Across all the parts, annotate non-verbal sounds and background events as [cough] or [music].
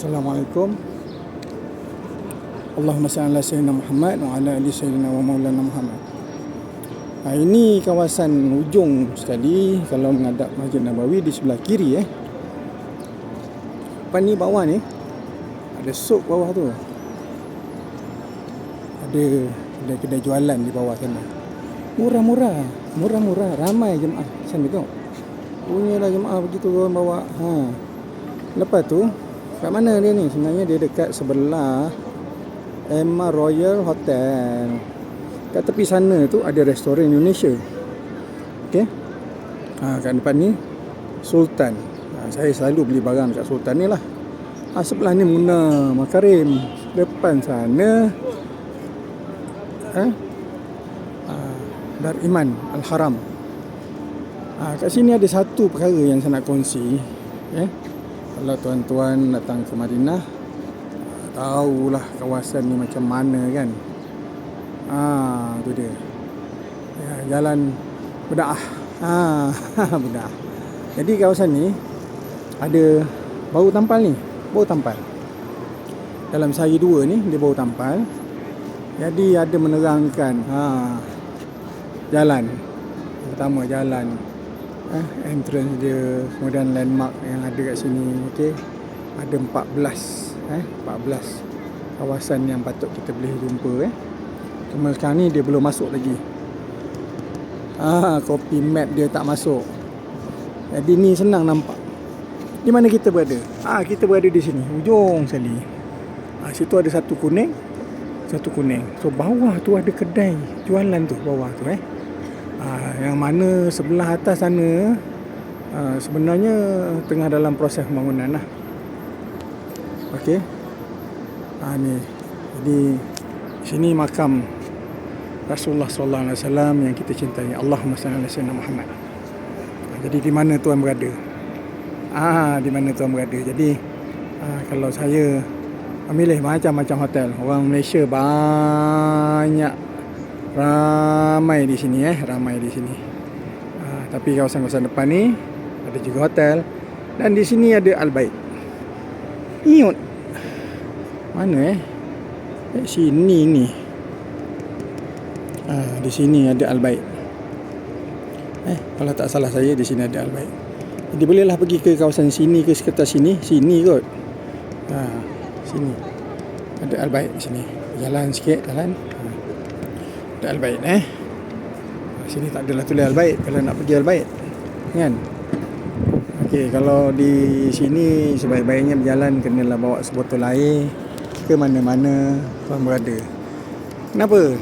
Assalamualaikum Allahumma salli ala sayyidina Muhammad wa ala ali sayyidina wa maulana Muhammad Ha, ini kawasan ujung sekali kalau menghadap Masjid Nabawi di sebelah kiri eh. Depan ni bawah ni ada sok bawah tu. Ada ada kedai jualan di bawah sana. Murah-murah, murah-murah, ramai jemaah sana tengok. Punyalah jemaah begitu orang bawa. Ha. Lepas tu kat mana dia ni? Sebenarnya dia dekat sebelah Emma Royal Hotel. Kat tepi sana tu ada restoran Indonesia. Okey. Ha, kat depan ni Sultan. Ha, saya selalu beli barang kat Sultan ni lah. Ha, sebelah ni Muna Makarim. Depan sana ha, ha, Dar Iman Al-Haram. Ha, kat sini ada satu perkara yang saya nak kongsi. Eh. Kalau tuan-tuan datang ke Madinah, tahulah kawasan ni macam mana kan. Ah, tu dia. Ya, jalan Bedah. Ah, [laughs] Bedah. Jadi kawasan ni ada bau tampal ni, bau tampal. Dalam sehari dua ni dia bau tampal. Jadi ada menerangkan ha jalan. Pertama jalan eh, entrance dia kemudian landmark yang ada kat sini okey? Ada 14 eh 14 kawasan yang patut kita boleh jumpa eh? Cuma sekarang ni dia belum masuk lagi. Ah, Copy map dia tak masuk. Jadi ni senang nampak. Di mana kita berada? Ah, kita berada di sini Ujung sekali. Ah, Situ ada satu kuning Satu kuning. So bawah tu ada kedai Jualan tu bawah tu eh ah, Yang mana sebelah atas sana ah, Sebenarnya Tengah dalam proses pembangunan lah Okey ah, ni Jadi Sini makam Rasulullah sallallahu alaihi wasallam yang kita cintai. Allahumma salli ala sayyidina Muhammad. Ha, jadi di mana tuan berada? Ah, di mana tuan berada? Jadi ah, kalau saya memilih macam-macam hotel, orang Malaysia banyak ramai di sini eh, ramai di sini. Ah, tapi kawasan-kawasan depan ni ada juga hotel dan di sini ada Al-Bait. Iut. Mana eh? Eh, sini ni. Ha, di sini ada Al-Bait. Eh, kalau tak salah saya di sini ada Al-Bait. Jadi bolehlah pergi ke kawasan sini ke sekitar sini, sini kot. Ha, sini. Ada Al-Bait di sini. Jalan sikit jalan. Al-Bait eh. Ha, sini tak adalah tulis Al-Bait kalau nak pergi Al-Bait. Kan? Okey, kalau di sini sebaik-baiknya berjalan kenalah bawa sebotol air ke mana-mana tuan berada. Kenapa?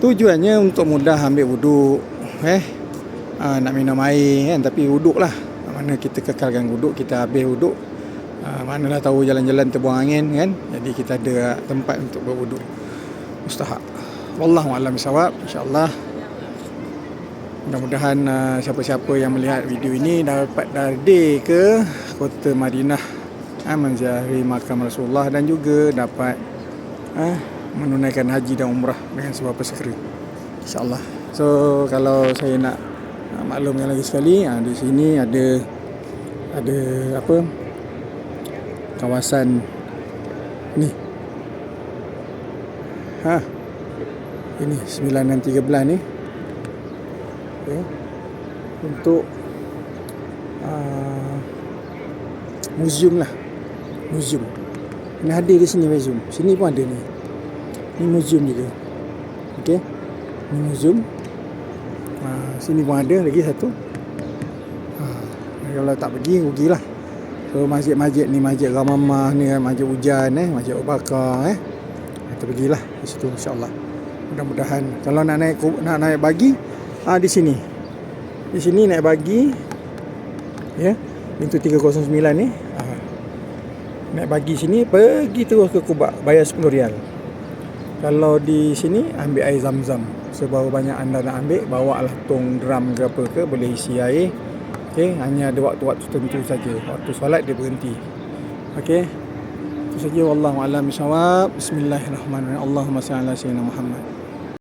Tujuannya untuk mudah ambil wuduk eh ha, nak minum air kan tapi wuduk lah mana kita kekalkan wuduk kita habis wuduk ha, manalah tahu jalan-jalan terbuang angin kan jadi kita ada tempat untuk berwuduk mustahak wallahu alam bisawab insyaallah. Mudah-mudahan uh, siapa-siapa yang melihat video ini dapat dardi ke kota Madinah uh, menziarahi makam Rasulullah dan juga dapat uh, menunaikan haji dan umrah dengan sebuah persegera insyaallah. So kalau saya nak uh, maklumkan lagi sekali uh, di sini ada ada apa? Kawasan ni. Ha ini 9 dan 13 ni. Okay. untuk uh, museum lah. Museum ini hadir di sini museum sini pun ada ni. Ni museum juga. Okey. Ni museum ha, sini pun ada lagi satu. Ha, kalau tak pergi rugilah. So masjid-masjid ni masjid Ramamah ni masjid hujan eh masjid Abu Bakar eh. Kita pergilah di situ insyaallah mudah-mudahan kalau nak naik nak naik bagi ah di sini di sini naik bagi ya pintu 309 ni ha. naik bagi sini pergi terus ke Kubak bayar 10 rial kalau di sini ambil air zam-zam Seberapa banyak anda nak ambil Bawa lah tong drum ke apa ke Boleh isi air Okay, hanya ada waktu-waktu tertentu saja. Waktu solat dia berhenti. Okey. Itu saja wallahu alam bisawab. Bismillahirrahmanirrahim. Allahumma salli ala sayyidina Muhammad.